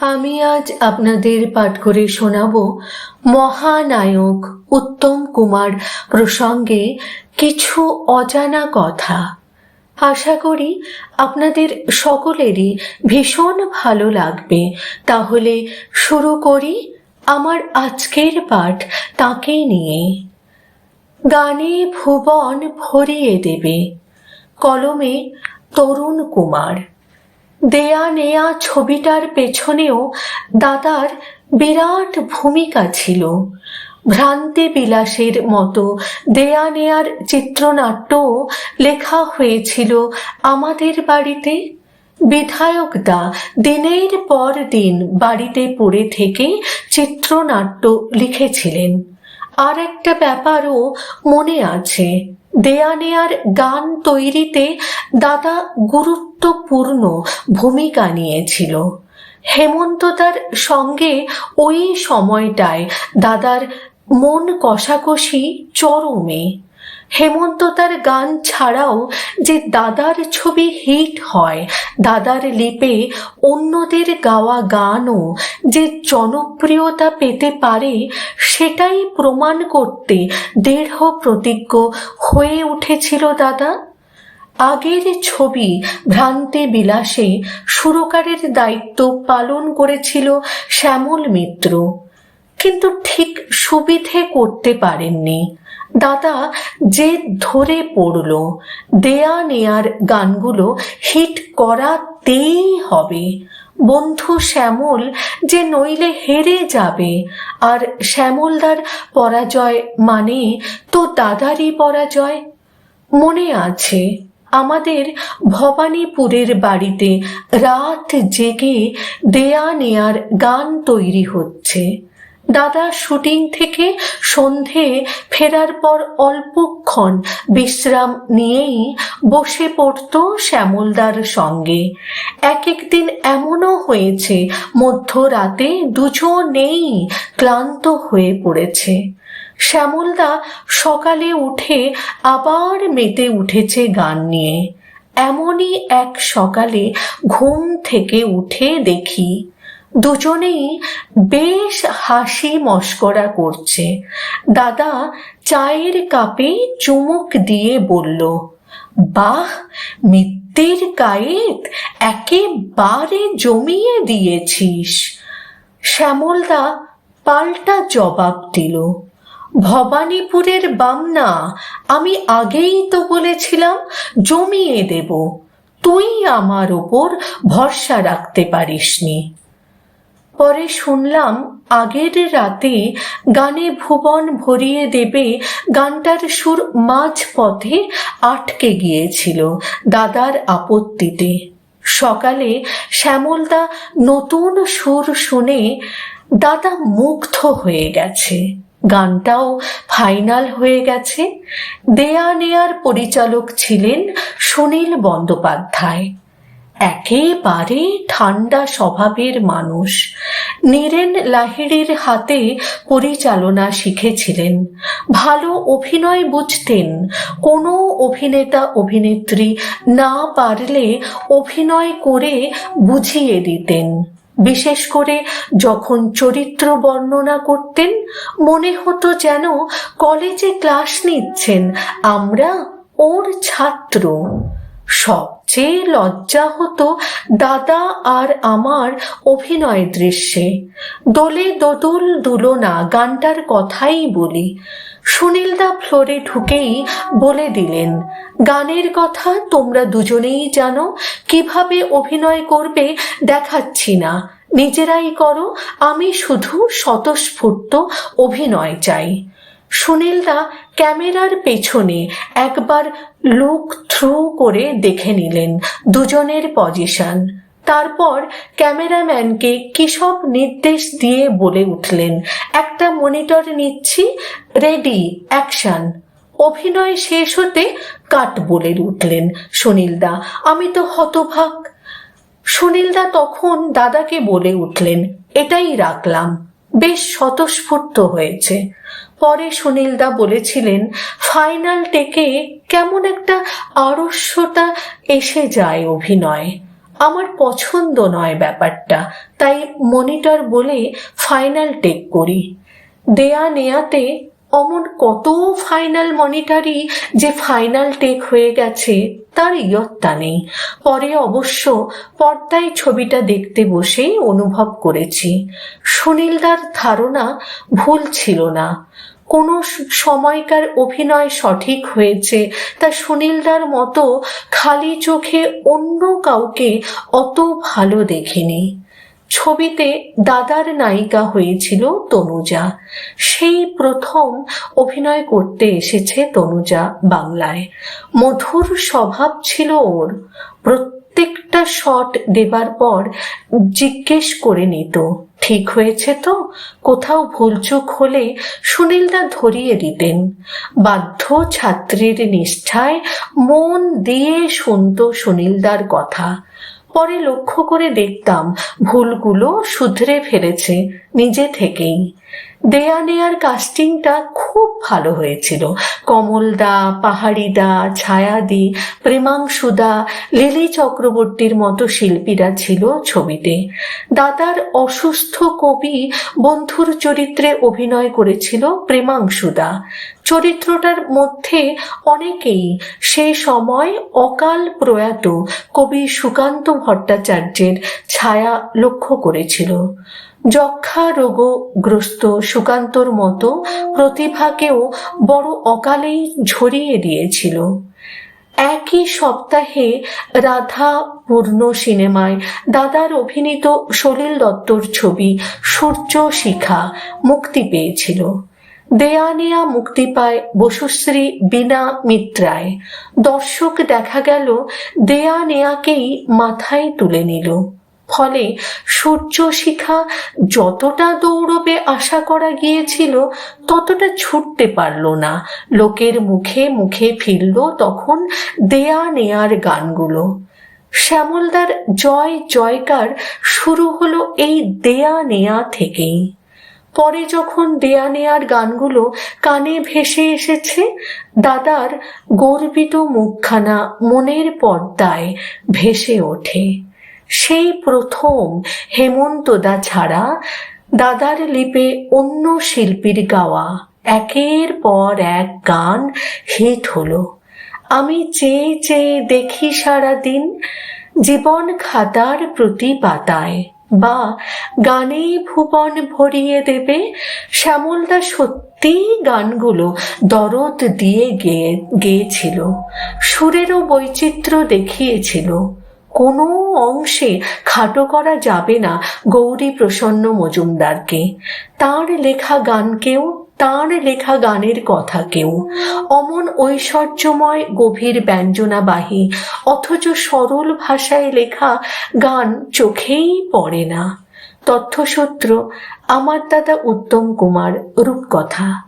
আমি আজ আপনাদের পাঠ করে শোনাব মহানায়ক উত্তম কুমার প্রসঙ্গে কিছু অজানা কথা। আশা করি আপনাদের সকলেরই ভীষণ ভালো লাগবে। তাহলে শুরু করি আমার আজকের পাঠ তাকে নিয়ে। গানে ভুবন ভরিয়ে দেবে। কলমে তরুণ কুমার। দেয়া নেয়া ছবিটার পেছনেও দাদার বিরাট ভূমিকা ছিল। ভ্রান্তি বিলাসের মতো দেয়া নেয়ার চিত্রনাট্যও লেখা হয়েছিল আমাদের বাড়িতে। বিধায়ক দা দিনের পর দিন বাড়িতে পড়ে থেকে চিত্রনাট্য লিখেছিলেন। আর একটা ব্যাপারও মনে আছে। দেয়া নেয়ার গান তৈরিতে দাদা গুরুত্বপূর্ণ ভূমিকা নিয়েছিল। হেমন্ত তার সঙ্গে ওই সময়টায় দাদার মন কষাকষি চরমে। হেমন্ত তার গান ছাড়াও যে দাদার ছবি হিট হয়, দাদার লিপে অন্যদের গাওয়া গানও যে জনপ্রিয়তা পেতে পারে, সেটাই প্রমাণ করতে দৃঢ় প্রতিজ্ঞ হয়ে উঠেছিল দাদা। আগের ছবি ভ্রান্তি বিলাসে সুরকারের দায়িত্ব পালন করেছিল শ্যামল মিত্র, কিন্তু ঠিক সুবিধে করতে পারেননি। দাদা, যে ধরে পড়ল, দেয়া নেয়ার গানগুলো হিট করাতেই হবে। বন্ধু শ্যামল, যে নইলে হেরে যাবে। আর শ্যামলদার পরাজয় মানে তো দাদারই পরাজয়। মনে আছে, আমাদের ভবানীপুরের বাড়িতে রাত জেগে দেয়া নেয়ার গান তৈরি হচ্ছে। দাদা শুটিং থেকে সন্ধে ফেরার পর অল্পক্ষণ বিশ্রাম নিয়েই বসে পড়ত শ্যামলদার সঙ্গে। এক একদিন এমনও হয়েছে, মধ্যরাতে দুজনেই ক্লান্ত হয়ে পড়েছে। শ্যামলদা সকালে উঠে আবার মেতে উঠেছে গান নিয়ে। এমনই এক সকালে ঘুম থেকে উঠে দেখি দুজনেই বেশ হাসি মস্করা করছে। দাদা চায়ের কাপে চুমুক দিয়ে বলল, বাহ, মিত্তির কায়েত একেবারে জমিয়ে দিয়েছিস। শ্যামলদা পাল্টা জবাব দিল, ভবানীপুরের বামনা আমি আগেই তো বলেছিলাম জমিয়ে দেব। তুই আমার ওপর ভরসা রাখতে পারিসনি। পরে শুনলাম আগের রাতে গানে ভুবন ভরিয়ে দেবে গানটার সুর মাঝ পথে আটকে গিয়েছিল দাদার আপত্তিতে। সকালে শ্যামলদা নতুন সুর শুনে দাদা মুগ্ধ হয়ে গেছে। গানটাও ফাইনাল হয়ে গেছে। দেয়া নেয়ার পরিচালক ছিলেন সুনীল বন্দ্যোপাধ্যায়। একেবারে ঠান্ডা স্বভাবের মানুষ। নীরেন লাহিড়ির হাতে পরিচালনা শিখেছিলেন। ভালো অভিনয় বুঝতেন। কোনো অভিনেতা, অভিনেত্রী না পারলে অভিনয় করে বুঝিয়ে দিতেন। বিশেষ করে যখন চরিত্র বর্ণনা করতেন, মনে হতো যেন কলেজে ক্লাস নিচ্ছেন, আমরা ওর ছাত্র। সবচেয়ে লজ্জা হতো দাদা আর আমার অভিনয় দৃশ্যে। দোলে দোদুল দুলনা গানটার কথাই বলি। সুনীলদা ফ্লোরে ঢুকেই বলে দিলেন, গানের কথা তোমরা দুজনেই জানো, কীভাবে অভিনয় করবে দেখাচ্ছি না। নিজেরাই করো, আমি শুধু স্বতঃস্ফূর্ত অভিনয় চাই। সুনীলদা ক্যামেরার পেছনে একবার লুক থ্রু করে দেখে নিলেন দুজনের পজিশন তারপর ক্যামেরাম্যানকে কি সব নির্দেশ দিয়ে বলে উঠলেন, একটা মনিটর নিচ্ছি রেডি অ্যাকশন অভিনয় শেষ হতে কাট বলে উঠলেন, সুনীলদা, আমি তো হতভাগ। সুনীলদা তখন দাদাকে বলে উঠলেন, এটাই রাখলাম, বেশ স্বতঃস্ফূর্ত হয়েছে। পরে সুনীলদা বলেছিলেন, ফাইনাল টেকে কেমন একটা আড়স্যতা এসে যায় অভিনয়। আমার পছন্দ নয় ব্যাপারটা, তাই মনিটর বলে ফাইনাল টেক করি। দেয়া নেয়াতে অমন কত ফাইনাল মনিটারই যে ফাইনাল টেক হয়ে গেছে। তার ইয়ত্তা নেই পরে অবশ্য পর্দায় ছবিটা দেখতে বসেই অনুভব করেছি। সুনীলদার ধারণা ভুল ছিল না। কোনো সময়কার অভিনয় সঠিক হয়েছে তা সুনীলদার মতো খালি চোখে অন্য কাউকে অত ভালো দেখিনি। ছবিতে দাদার নায়িকা হয়েছিল তনুজা। সেই প্রথম অভিনয় করতে এসেছে তনুজা বাংলায়। মধুর স্বভাব ছিল ওর। প্রত্যেকটা শট দেবার পর জিজ্ঞেস করে নিত, ঠিক হয়েছে তো? কোথাও ভুলচুক হলে সুনীলদা ধরিয়ে দিতেন। বাধ্য ছাত্রীর নিষ্ঠায় মন দিয়ে শুনত সুনীলদার কথা। পরে লক্ষ্য করে দেখতাম ভুলগুলো শুধরে ফেলেছে নিজে থেকেই। দেয়া নেয়ার কাস্টিংটা খুব ভালো হয়েছিল। কমলদা, পাহাড়িদা, ছায়াদি, প্রেমাংশুদা, লিলি চক্রবর্তীর মতো শিল্পীরা ছিল ছবিতে। দাদার অসুস্থ কবি বন্ধুর চরিত্রে অভিনয় করেছিল প্রেমাংশুদা। চরিত্রটার মধ্যে অনেকেই সে সময় অকাল প্রয়াত কবি সুকান্ত ভট্টাচার্যের ছায়া লক্ষ্য করেছিল। যক্ষা রোগগ্রস্ত সুকান্তর মতো প্রতিভাকেও বড় অকালেই ঝরিয়ে দিয়েছিল। একই সপ্তাহে রাধা পূর্ণ সিনেমায় দাদার অভিনীত সলিল দত্তর ছবি সূর্য শিখা মুক্তি পেয়েছিল। দেয়ানিয়া মুক্তি পায় বসুশ্রী বীণা মিত্রায়। দর্শক দেখা গেল দেয়া নেয়াকেই মাথায় তুলে নিল। ফলে সূর্য শিখা যতটা দৌড়বে আশা করা গিয়েছিল, ততটা ছুটতে পারল না। লোকের মুখে মুখে ফিরল তখন দেয়া নেয়ার গানগুলো। শ্যামলদার জয় জয়কার শুরু হলো এই দেয়া নেয়া থেকেই। পরে যখন দেয়া নেয়ার গানগুলো কানে ভেসে এসেছে, দাদার গর্বিত মুখখানা মনের পর্দায় ভেসে ওঠে। সেই প্রথম হেমন্তদা ছাড়া দাদার লিপে অন্য শিল্পীর গাওয়া। একের পর এক গান হিট হলো। আমি চেয়ে চেয়ে দেখি সারা দিন জীবন খাতার প্রতি পাতায়। বা গানে ভুবন ভরিয়ে দেবে শ্যামলদা সত্যি গানগুলো দরদ দিয়ে গেয়ে গেয়েছিল। সুরেরও বৈচিত্র্য দেখিয়েছিল। কোনো অংশে খাটো করা যাবে না গৌরী প্রসন্ন মজুমদারকে। তার লেখা গানকেও তার লেখা গানের কথাকেও অমন ঐশ্বর্যময় গভীর ব্যঞ্জনাবাহী, অথচ সরল ভাষায় লেখা গান চোখেই পড়ে না। তথ্যসূত্র, আমার দাদা উত্তম কুমার, রূপকথা।